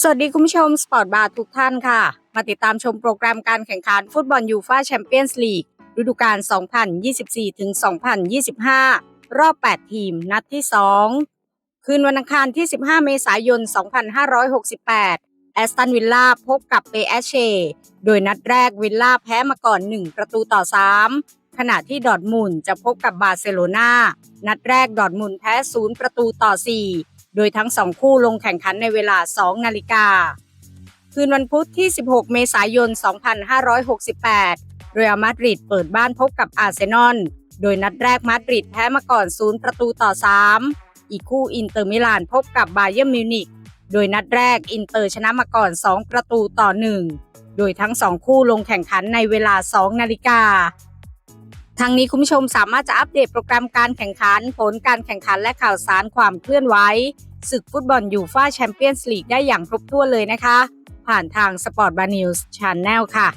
สวัสดีคุณผู้ชมสปอร์ตบาร์ทุกท่านค่ะ มาติดตามชมโปรแกรมการแข่งขันฟุตบอลยูฟ่าแชมเปี้ยนส์ลีกฤดูกาล 2024ถึง2025 รอบ 8 ทีมนัดที่ 2 คืนวันอังคารที่ 15 เมษายน 2568 แอสตันวิลล่าพบกับเปแอเช โดยนัดแรกวิลล่าแพ้มาก่อน 1 ประตูต่อ 3 ขณะที่ดอทมุนจะพบกับบาร์เซโลนานัดแรกดอทมุนแพ้ 0 ประตูต่อ 4 โดยทั้ง2คู่ลงแข่งขันในเวลา 2 นาฬิกา คืนวันพุธที่ 16 เมษายน 2568 เรอัลมาดริดเปิดบ้านพบกับอาร์เซนอล โดยนัดแรกมาดริดแพ้มาก่อน 0 ประตูต่อ 3 อีกคู่อินเตอร์มิลานพบกับบาเยิร์นมิวนิกโดยนัดแรกอินเตอร์ชนะมาก่อน 2 ประตูต่อ 1 โดยทั้ง2คู่ลงแข่งขันในเวลา 2 นาฬิกา ทางนี้คุณผู้ชมสามารถจะอัปเดตโปรแกรมการแข่งขัน ผลการแข่งขันและข่าวสารความเคลื่อนไหวศึกฟุตบอลยูฟ่าแชมเปี้ยนส์ลีกได้อย่างครบถ้วนเลยนะคะ ผ่านทาง Sport b a r News Channel ค่ะ